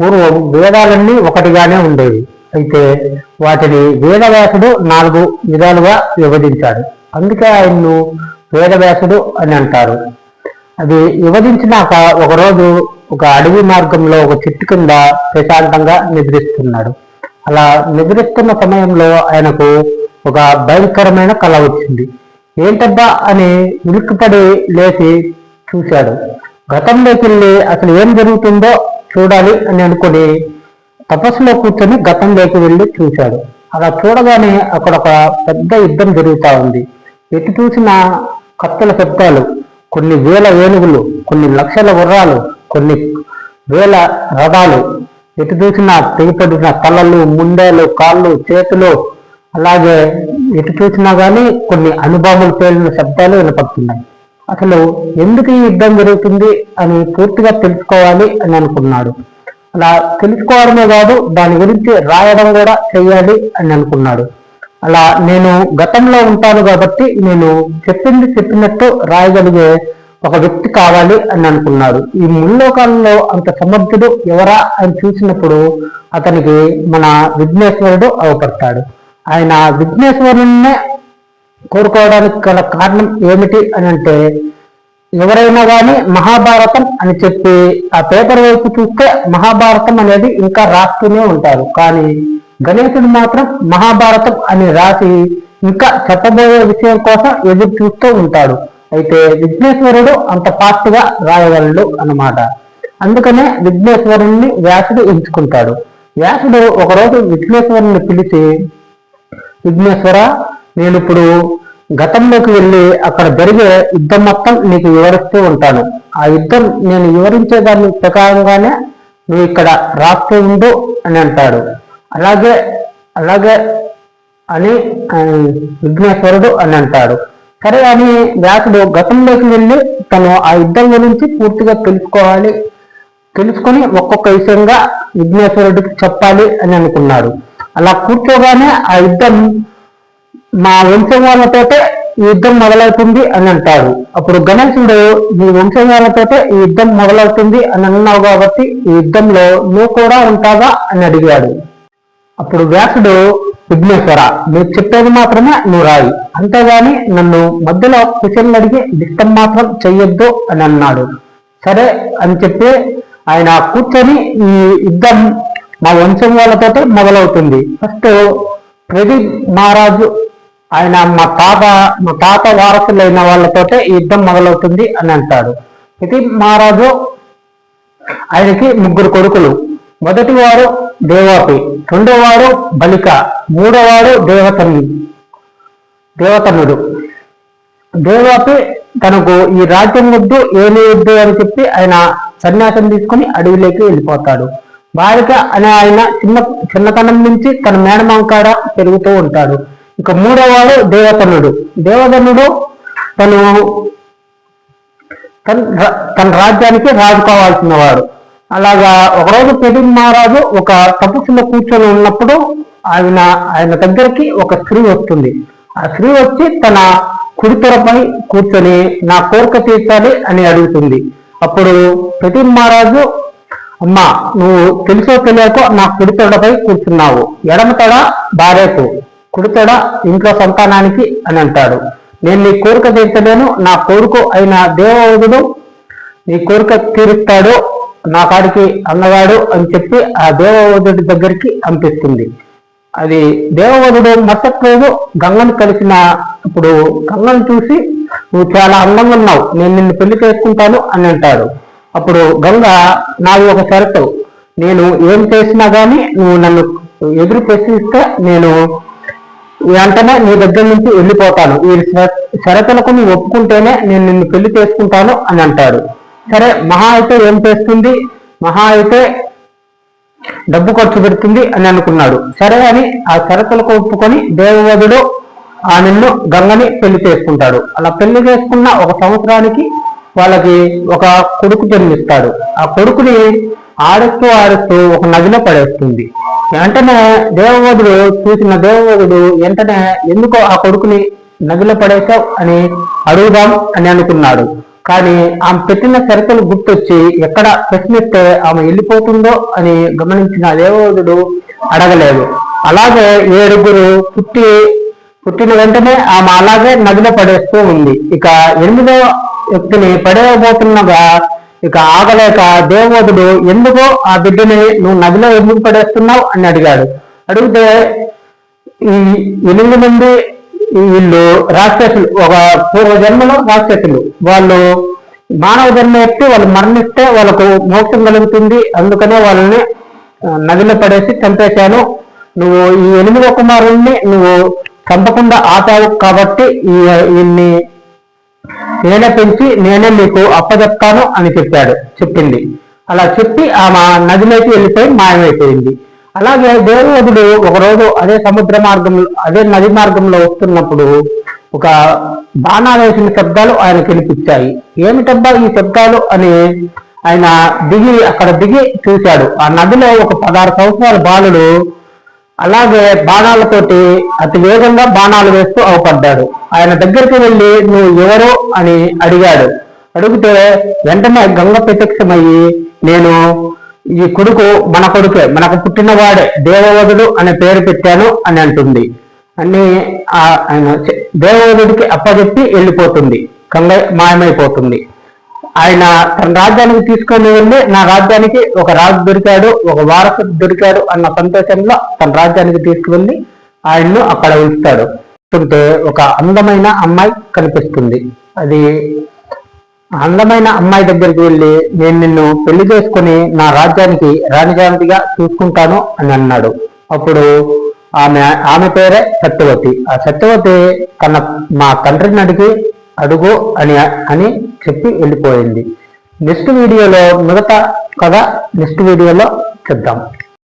పూర్వం వేదాలన్నీ ఒకటిగానే ఉండేవి. అయితే వాటిని వేదవ్యాసుడు నాలుగు విధాలుగా విభజించాడు. అందుకే ఆయన్ను వేదవ్యాసుడు అని అంటారు. అది విభజించినాక ఒకరోజు ఒక అడవి మార్గంలో ఒక చెట్టు కింద ప్రశాంతంగా నిద్రిస్తున్నాడు. అలా నిద్రిస్తున్న సమయంలో ఆయనకు ఒక భయంకరమైన కళ వచ్చింది. ఏంటబ్బా అని ఉలిక్కిపడి లేచి చూశాడు. గతంలోకి వెళ్ళి అసలు ఏం జరుగుతుందో చూడాలి అని అనుకుని తపస్సులో కూర్చొని గతంలోకి వెళ్ళి చూశాడు. అలా చూడగానే అక్కడ ఒక పెద్ద యుద్ధం జరుగుతూ ఉంది. ఎటు చూసిన కత్తుల శబ్దాలు కొన్ని వేల ఏనుగులు కొన్ని లక్షల గుర్రాలు కొన్ని వేల రథాలు ఎటు చూసిన తెగిపడిన తలలు ముండేలు కాళ్ళు చేతులు అలాగే ఎటు చూసినా కానీ కొన్ని అనుభవములు పేలిన శబ్దాలు వినపడుతున్నాయి. అసలు ఎందుకు ఈ యుద్ధం జరుగుతుంది అని పూర్తిగా తెలుసుకోవాలి అని అనుకున్నాడు. అలా తెలుసుకోవడమే కాదు దాని గురించి రాయడం కూడా చేయాలి అని అనుకున్నాడు. అలా నేను గతంలో ఉంటాను కాబట్టి నేను చెప్పింది చెప్పినట్టు రాయగలిగే ఒక వ్యక్తి కావాలి అని అనుకున్నాడు. ఈ ముల్లోకాలలో అంత సమర్థుడు ఎవరా అని చూసినప్పుడు అతనికి మన విఘ్నేశ్వరుడు అవపడతాడు. ఆయన విఘ్నేశ్వరుణ్ణే కోరుకోవడానికి గల కారణం ఏమిటి అని అంటే ఎవరైనా కానీ మహాభారతం అని చెప్పి ఆ పేపర్ వైపు చూస్తే మహాభారతం అనేది ఇంకా రాస్తూనే ఉంటారు. కానీ గణేశుడు మాత్రం మహాభారతం అని రాసి ఇంకా చెప్పబోయే విషయం కోసం ఎదురు చూస్తూ ఉంటాడు. అయితే విఘ్నేశ్వరుడు అంత ఫాస్ట్గా రాయగలడు అన్నమాట. అందుకనే విఘ్నేశ్వరుణ్ణి వ్యాసుడు ఎంచుకుంటాడు. వ్యాసుడు ఒకరోజు విఘ్నేశ్వరుని పిలిచి విఘ్నేశ్వర నేను ఇప్పుడు గతంలోకి వెళ్ళి అక్కడ జరిగే యుద్ధం మొత్తం నీకు వివరిస్తూ ఉంటాను. ఆ యుద్ధం నేను వివరించే దాని ప్రకారంగానే నువ్వు ఇక్కడ రాస్తూ ఉండు అని అంటాడు. అలాగే అలాగే అని విఘ్నేశ్వరుడు అని అంటాడు. సరే అని వ్యాసుడు గతంలోకి వెళ్ళి తను ఆ యుద్ధం గురించి పూర్తిగా తెలుసుకోవాలి తెలుసుకొని ఒక్కొక్క విషయంగా విఘ్నేశ్వరుడికి చెప్పాలి అని అనుకున్నాడు. అలా కూర్చోగానే ఆ యుద్ధం మా వంశం వాళ్ళతోటే ఈ యుద్ధం మొదలవుతుంది అని అంటాడు అప్పుడు గణేశుడు నీ వంశం వాళ్ళతోటే ఈ యుద్ధం మొదలవుతుంది అని అన్నావు కాబట్టి ఈ యుద్ధంలో నువ్వు కూడా ఉంటావా? అని అడిగాడు. అప్పుడు వ్యాసుడు విఘ్నేశ్వర మీరు చెప్పేది మాత్రమే నువ్వు రాయి. అంతేగాని నన్ను మధ్యలో క్వశ్చన్లు అడిగి డిస్టర్బ్ మాత్రం చెయ్యొద్దు అని అన్నాడు. సరే అని చెప్పి ఆయన కూర్చొని ఈ యుద్ధం మా వంశం వాళ్ళతో మొదలవుతుంది. ఫస్ట్ ప్రదీప్ మహారాజు ఆయన మా తాత మా తాత వారసులైన వాళ్ళతోటే యుద్ధం మొదలవుతుంది అని అంటాడు. ఇది మహారాజు ఆయనకి ముగ్గురు కొడుకులు. మొదటి వారు దేవాపి రెండోవాడు బలిక మూడోవాడు దేవతను దేవతనుడు. దేవాపి తనకు ఈ రాజ్యం వద్దు ఏమి వద్దు అని చెప్పి ఆయన సన్యాసం తీసుకుని అడవిలోకి వెళ్ళిపోతాడు. బాలిక అనే ఆయన చిన్న చిన్నతనం నుంచి తన మేనమాంకాడ పెరుగుతూ ఉంటాడు. ఇక మూడో వాడు దేవతనుడు. దేవతనుడు తను తన తన రాజ్యానికి రాజు కావాల్సిన వాడు అలాగా ఒకరోజు ప్రదీప్ మహారాజు ఒక తపస్సులో కూర్చొని ఉన్నప్పుడు ఆయన ఆయన దగ్గరికి ఒక స్త్రీ వస్తుంది. ఆ స్త్రీ వచ్చి తన కుడితెరపై కూర్చొని నా కోరిక తీర్చాలి అని అడుగుతుంది. అప్పుడు ప్రదీప్ మహారాజు అమ్మా నువ్వు తెలుసో తెలియకో నా కుడితెరపై కూర్చున్నావు. ఎడమ తొడ భార్యకు కుడితొడ ఇంట్లో సంతానానికి అని అంటాడు. నేను నీ కోరిక తీర్చలేను నా కోరుకు అయిన దేవవుడు నీ కోరిక తీరుస్తాడు నా కాడికి అన్నవాడు అని చెప్పి ఆ దేవవధుడి దగ్గరికి పంపిస్తుంది అది దేవవదుడు మరుసటి గంగను కలిసిన ఇప్పుడు గంగను చూసి నువ్వు చాలా అందంగా ఉన్నావు నేను నిన్ను పెళ్ళి చేసుకుంటాను అని అంటాడు. అప్పుడు గంగ నాది ఒక షరతు. నేను ఏం చేసినా గానీ నువ్వు నన్ను ఎదురు ప్రశ్నిస్తే నేను వెంటనే నీ దగ్గర నుంచి వెళ్ళిపోతాను. ఈ షరతులకు నువ్వు ఒప్పుకుంటేనే నేను నిన్ను పెళ్ళి చేసుకుంటాను అని అంటాడు. సరే మహా అయితే ఏం చేస్తుంది? మహా అయితే డబ్బు ఖర్చు పెడుతుంది అని అనుకున్నాడు. సరే అని ఆ షరతులకు ఒప్పుకొని దేవవధుడు ఆ నిన్ను గంగని పెళ్ళి చేసుకుంటాడు. అలా పెళ్ళి చేసుకున్న ఒక సంవత్సరానికి వాళ్ళకి ఒక కొడుకు జన్మిస్తాడు. ఆ కొడుకుని ఆడుస్తూ ఆడుస్తూ ఒక నదిలో పడేస్తుంది. వెంటనే దేవవధుడు చూసిన దేవవధుడు వెంటనే ఎందుకో ఆ కొడుకుని నదిలో పడేశావు అని అడుగుదాం అని అనుకున్నాడు. కానీ ఆమె పెట్టిన షరతులు గుర్తొచ్చి ఎక్కడ ప్రశ్నిస్తే ఆమె వెళ్ళిపోతుందో అని గమనించిన దేవోదుడు అడగలేదు. అలాగే ఏడుగురు పుట్టి పుట్టిన వెంటనే ఆమె అలాగే నదిలో పడేస్తూ ఉంది. ఇక ఎనిమిదో వ్యక్తిని పడేయబోతున్నగా ఇక ఆగలేక దేవోదుడు ఎందుకో ఆ బిడ్డని నువ్వు నదిలో ఎందుకు పడేస్తున్నావు? అని అడిగాడు. అడిగితే ఈ ఎనిమిది మంది వీళ్ళు రాక్షసులు ఒక పూర్వ జన్మలో రాక్షసులు. వాళ్ళు మానవ జన్మ ఎత్తి వాళ్ళు మరణిస్తే వాళ్ళకు మోక్షం కలుగుతుంది. అందుకనే వాళ్ళని నదిలో పడేసి చంపేశాను. నువ్వు ఈ ఎనిమిదో కుమారుణ్ణి నువ్వు చంపకుండా ఆపావు కాబట్టి ఈ ఈయన్ని నేనే పెంచి నేనే మీకు అప్పజెప్తాను అని చెప్పాడు చెప్పింది. అలా చెప్పి ఆమె నదిలోకి వెళ్ళిపోయి మాయమైపోయింది. అలాగే దేవోదుడు ఒకరోజు అదే సముద్ర మార్గంలో అదే నది మార్గంలో వస్తున్నప్పుడు ఒక బాణాలు వేసిన శబ్దాలు ఆయన వినిపించాయి. ఏమిటబ్బా ఈ శబ్దాలు అని ఆయన దిగి అక్కడ దిగి చూశాడు. ఆ నదిలో ఒక పదహారు సంవత్సరాల బాలుడు అలాగే బాణాలతోటి అతి వేగంగా బాణాలు వేస్తూ అవపడ్డాడు. ఆయన దగ్గరికి వెళ్ళి నువ్వు ఎవరు? అని అడిగాడు. అడిగితే వెంటనే గంగ ప్రత్యక్షమయ్యి నేను ఈ కొడుకు మన కొడుకే మనకు పుట్టినవాడే దేవవధుడు అనే పేరు పెట్టాను అని అంటుంది. అని ఆయన చె- దేవవదుడికి వెళ్ళిపోతుంది. గంగ మాయమైపోతుంది. ఆయన తన రాజ్యానికి తీసుకొని వెళ్ళి నా రాజ్యానికి ఒక రాజు దొరికాడు ఒక వారసుడు దొరికాడు అన్న సంతోషంలో తన రాజ్యానికి తీసుకువెళ్ళి ఆయన్ను అక్కడ ఉంచుతాడు. ఉంటే ఒక అందమైన అమ్మాయి కనిపిస్తుంది. అది అందమైన అమ్మాయి దగ్గరికి వెళ్ళి నేను నిన్ను పెళ్ళి చేసుకుని నా రాజ్యానికి రాణిజాంతిగా చూసుకుంటాను అని అన్నాడు. అప్పుడు ఆమె ఆమె పేరే సత్యవతి. ఆ సత్యవతి తన మా తండ్రిని అడిగి అడుగు అని అని చెప్పి వెళ్ళిపోయింది. నెక్స్ట్ వీడియోలో మిగతా కథ నెక్స్ట్ వీడియోలో చెప్దాం.